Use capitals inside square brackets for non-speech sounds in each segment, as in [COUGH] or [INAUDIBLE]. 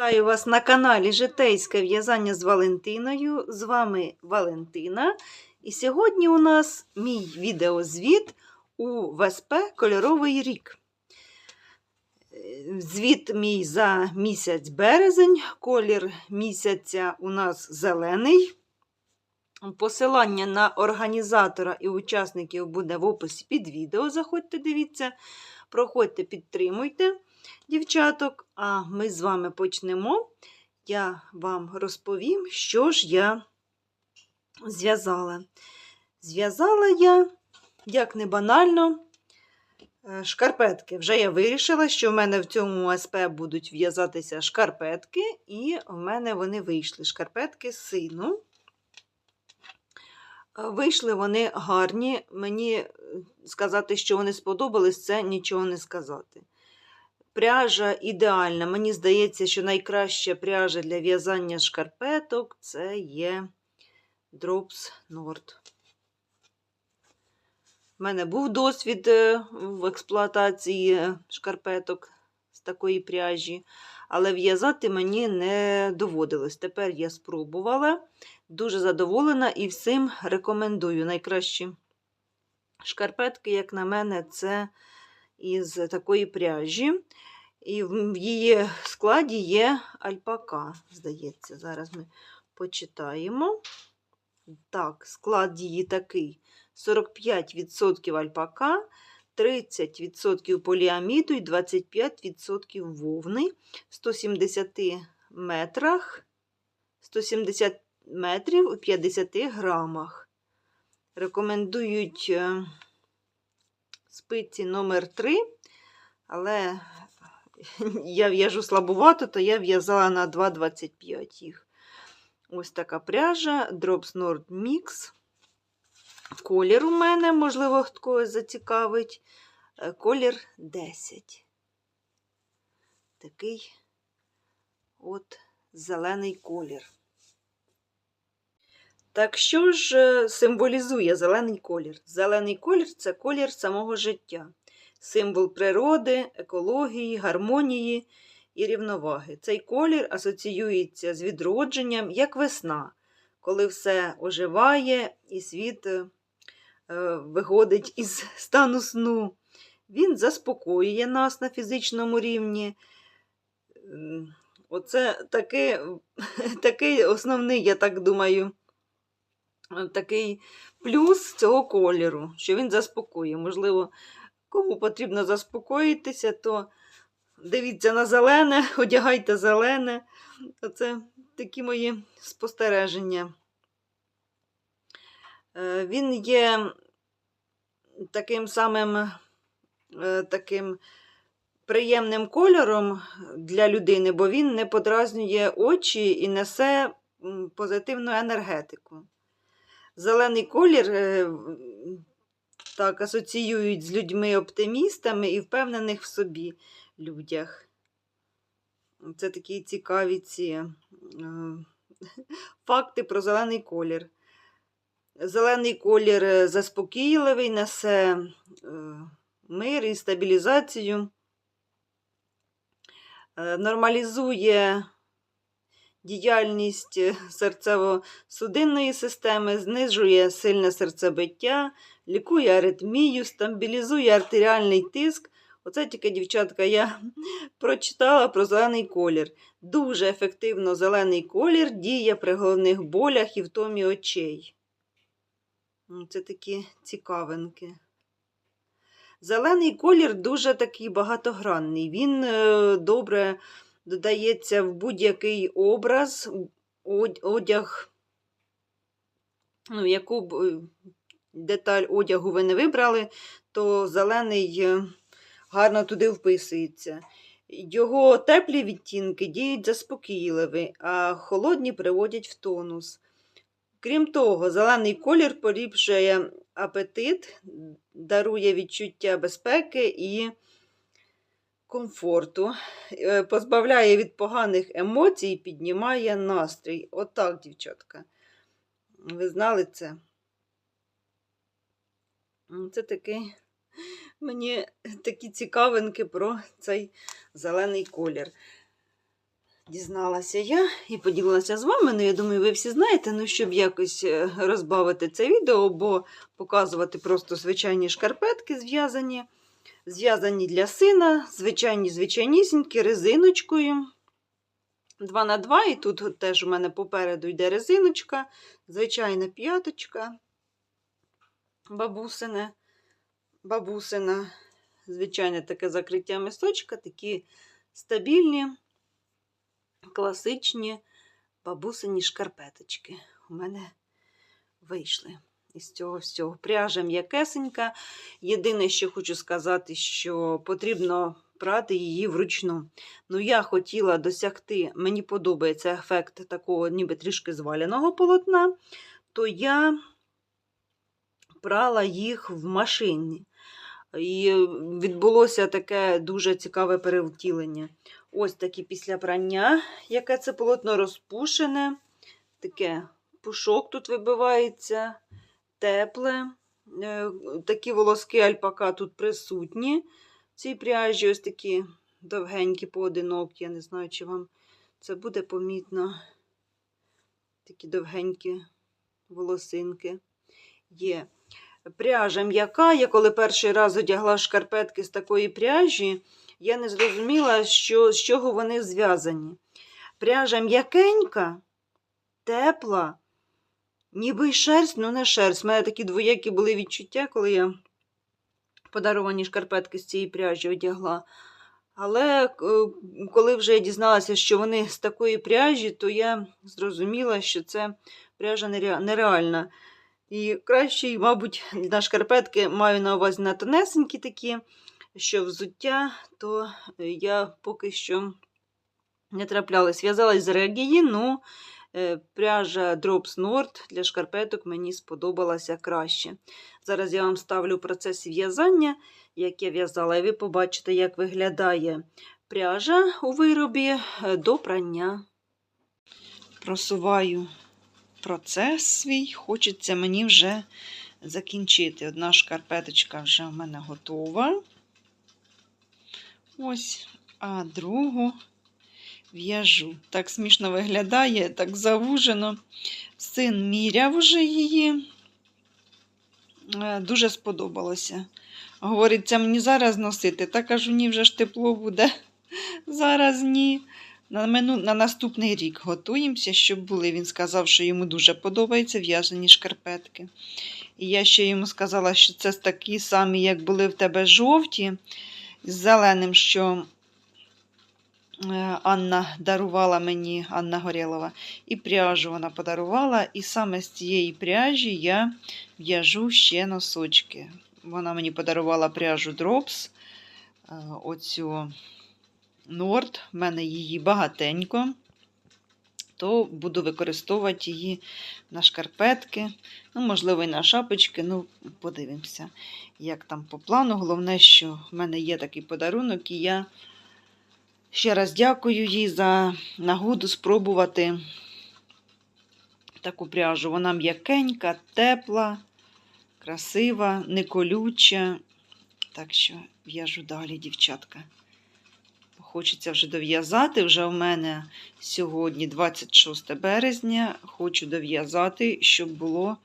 Вітаю вас на каналі Житейське в'язання з Валентиною. З вами Валентина. І сьогодні у нас мій відеозвіт у ВСП Кольоровий рік. Е, Звіт мій за місяць березень. Колір місяця у нас зелений. Посилання на організатора і учасників буде в описі під відео. Заходьте, дивіться, проходьте, підтримуйте дівчаток, а ми з вами почнемо. Я вам розповім, що ж я зв'язала. Зв'язала я, як не банально, е, шкарпетки. Вже я вирішила, що в мене в цьому АСП будуть в'язатися шкарпетки, і в мене вони вийшли. Шкарпетки сину. Е, Вийшли вони гарні. Мені е, сказати, що вони сподобались, це нічого не сказати. Пряжа ідеальна. Мені здається, що найкраща пряжа для в'язання шкарпеток це є Drops Nord. У мене був досвід е, в експлуатації шкарпеток з такої пряжі, але в'язати мені не доводилось. Тепер я спробувала, дуже задоволена і всім рекомендую. Найкращі шкарпетки, як на мене, це із такої пряжі. І в її складі є альпака, здається. Зараз ми почитаємо. Так, склад її такий: 45% альпака, 30% поліаміду і 25% вовни в 170 метрах, 170 метрів у 50 грамах. Рекомендують е, спиці номер 3 але я в'яжу слабувато, то я в'язала на 2,25 їх. Ось така пряжа Drops Nord Mix. Колір у мене, можливо, когось зацікавить. Е, Колір 10. Такий от зелений колір. Так що ж е, символізує зелений колір? Зелений колір це колір самого життя символ природи, екології, гармонії і рівноваги. Цей колір асоціюється з відродженням як весна, коли все оживає і світ е, виходить із [LAUGHS] стану сну. Він заспокоює нас на фізичному рівні. Оце такий, [LAUGHS] такий основний, я так думаю, такий плюс цього кольору, що він заспокоює. Можливо, Кому потрібно заспокоїтися, то дивіться на зелене, [LAUGHS] одягайте зелене. Оце такі мої спостереження. Е, Він є таким самим е, таким приємним кольором для людини, бо він не подразнює очі і несе позитивну енергетику. Зелений колір е, так асоціюють з людьми-оптимістами і впевнених в собі людях. Це такі цікаві ці е, факти про зелений колір. Зелений колір е, заспокійливий, несе мир і стабілізацію, нормалізує діяльність е, серцево-судинної системи, знижує сильне серцебиття, лікує аритмію, стабілізує артеріальний тиск. Оце тільки, дівчатка, я [LAUGHS] прочитала про зелений колір. Дуже ефективно зелений колір діє при головних болях і втомі очей. Це такі цікавинки. Зелений колір дуже такий багатогранний. Він е, добре додається в будь-який образ, одяг, ну, яку б е, деталь одягу ви не вибрали, то зелений е, гарно туди вписується. Його теплі відтінки діють заспокійливі, а холодні приводять в тонус. Крім того, зелений колір поліпшує апетит, дарує відчуття безпеки і комфорту, е, позбавляє від поганих емоцій, піднімає настрій. Отак, дівчатка. Ви знали це? Це такий [LAUGHS] мені такі цікавинки про цей зелений колір. дізналася я і поділилася з вами. Ну, я думаю, ви всі знаєте, ну, щоб якось е, розбавити це відео, бо показувати просто звичайні шкарпетки зв'язані. Зв'язані для сина, звичайні звичайнісінькі, резиночкою. 2 на 2 і тут теж у мене попереду йде резиночка, звичайна п'яточка, бабусине, бабусина, звичайне таке закриття місточка, такі стабільні, класичні бабусині шкарпеточки. У мене вийшли із цього всього. Пряжа м'якесенька. Єдине, що хочу сказати, що потрібно прати її вручну. Ну, я хотіла досягти, мені подобається ефект такого, ніби трішки зваляного полотна, то я прала їх в машині. І відбулося таке дуже цікаве перевтілення. Ось такі після прання, яке це полотно розпушене, таке пушок тут вибивається, тепле. Е, Такі волоски альпака тут присутні. В цій пряжі ось такі довгенькі поодинокі. Я не знаю, чи вам це буде помітно. Такі довгенькі волосинки є. Пряжа м'яка. Я коли перший раз одягла шкарпетки з такої пряжі, я не зрозуміла, що, з чого вони зв'язані. Пряжа м'якенька, тепла, ніби й шерсть, ну не шерсть. У мене такі двоякі були відчуття, коли я подаровані шкарпетки з цієї пряжі одягла. Але е, коли вже я дізналася, що вони з такої пряжі, то я зрозуміла, що це пряжа нереальна. І краще, мабуть, на шкарпетки маю на увазі на тонесенькі такі, що взуття, то я поки що не траплялась. В'язалась з регії, ну пряжа Drops Nord для шкарпеток мені сподобалася краще. Зараз я вам ставлю процес в'язання, як я в'язала, і ви побачите, як виглядає пряжа у виробі е, до прання. Просуваю процес свій, хочеться мені вже закінчити. Одна шкарпеточка вже в мене готова. Ось, а другу в'яжу. Так смішно виглядає, так завужено. Син міряв вже її. Е, Дуже сподобалося. Говорить, це мені зараз носити. Та кажу, ні, вже ж тепло буде. [LAUGHS] Зараз ні. На, мину, на наступний рік готуємося, щоб були. Він сказав, що йому дуже подобаються в'язані шкарпетки. І я ще йому сказала, що це такі самі, як були в тебе жовті, з зеленим, що Анна дарувала мені, Анна Горєлова, і пряжу вона подарувала. І саме з цієї пряжі я в'яжу ще носочки. Вона мені подарувала пряжу Drops, е, оцю Норд, в мене її багатенько, то буду використовувати її на шкарпетки, ну, можливо, і на шапочки. Ну, подивимося, як там по плану. Головне, що в мене є такий подарунок, і я ще раз дякую їй за нагоду спробувати таку пряжу. Вона м'якенька, тепла, красива, не колюча. Так що в'яжу далі, дівчатка. Хочеться вже дов'язати. Вже в мене сьогодні 26 березня. Хочу дов'язати, щоб було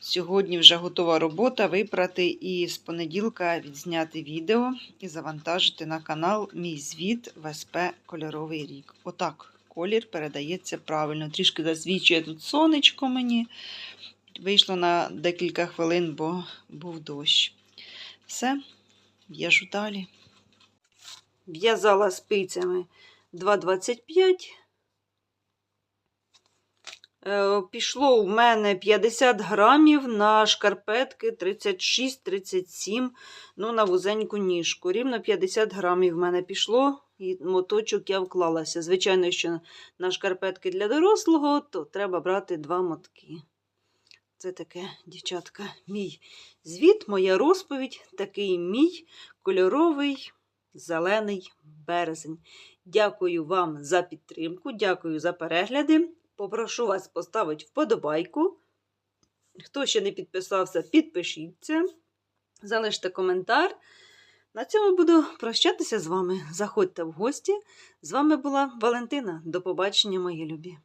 сьогодні вже готова робота випрати і з понеділка відзняти відео і завантажити на канал мій звіт в СП Кольоровий рік. Отак колір передається правильно. Трішки засвічує тут сонечко мені. Вийшло на декілька хвилин, бо був дощ. Все, в'яжу далі. В'язала спицями 2,25. Е, Пішло у мене 50 грамів на шкарпетки 36-37, ну, на вузеньку ніжку. Рівно 50 грамів в мене пішло, і моточок я вклалася. Звичайно, що на шкарпетки для дорослого, то треба брати два мотки. Це таке, дівчатка, мій звіт, моя розповідь, такий мій кольоровий зелений березень. Дякую вам за підтримку, дякую за перегляди. Попрошу вас поставити вподобайку. Хто ще не підписався, підпишіться, залиште коментар. На цьому буду прощатися з вами. Заходьте в гості. З вами була Валентина. До побачення, мої любі.